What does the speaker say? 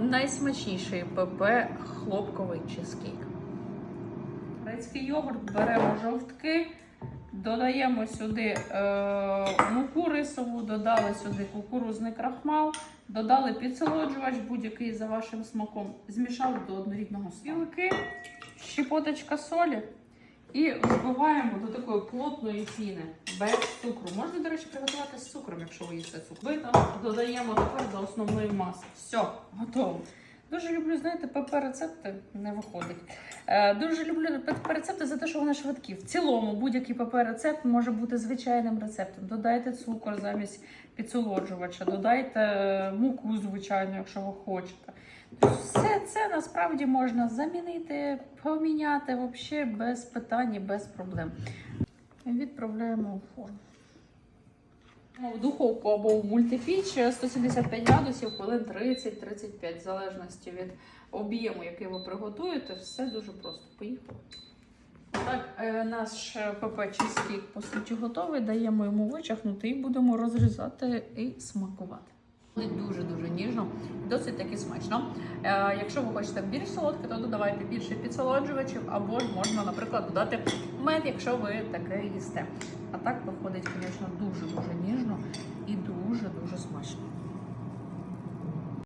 найсмачніший ПП хлопковий чизкейк. Грецький йогурт беремо жовтки, додаємо сюди е, муку рисову, додали сюди кукурузний крахмал, додали підсолоджувач будь-який за вашим смаком, змішали до однорідного спілки, щепоточка солі. І вбиваємо до такої плотної фіни без цукру. Можна, до речі, приготувати з цукром, якщо ви їсте цукор. Додаємо тепер до основної маси. Все, готово. Дуже люблю, знаєте, ПП-рецепти не виходить. Е, дуже люблю ПП-рецепти за те, що вони швидкі. В цілому будь-який ПП-рецепт може бути звичайним рецептом. Додайте цукор замість підсолоджувача, додайте е, муку, звичайно, якщо ви хочете. Тобто Все це насправді можна замінити, поміняти взагалі без питань і без проблем. Відправляємо у форму. В духовку або в мультипіч 175 градусів, хвилин 30-35, в залежності від об'єму, який ви приготуєте, все дуже просто. Поїхали. Так, е, наш пепечий ПП чизкейк по суті готовий. Даємо йому вичахнути і будемо розрізати і смакувати. Буде дуже-дуже ніжно, досить таки смачно. Е, якщо ви хочете більш солодке, то додавайте більше підсолоджувачів, або ж можна, наприклад, додати мед, якщо ви таке їсте. А так виходить, звісно, дуже-дуже ніжно.